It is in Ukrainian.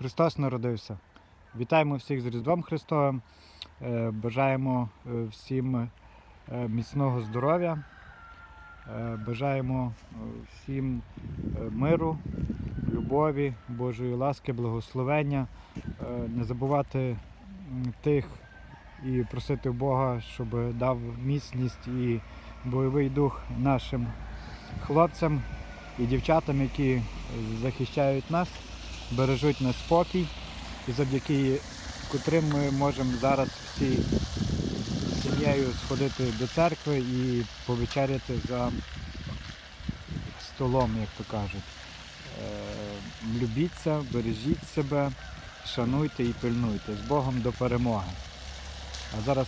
Христос народився. Вітаємо всіх з Різдвом Христовим. Е, Бажаємо е, всім е, міцного здоров'я. Бажаємо всім миру, любові, Божої ласки, благословення. Не забувати тих і просити Бога, щоб дав міцність і бойовий дух нашим хлопцям і дівчатам, які захищають нас, бережуть нас спокій, і завдяки котрим ми можемо зараз всі сім'єю сходити до церкви і повечеряти за столом, як то кажуть. Е, Любіться, бережіть себе, шануйте і пильнуйте. З Богом до перемоги. А зараз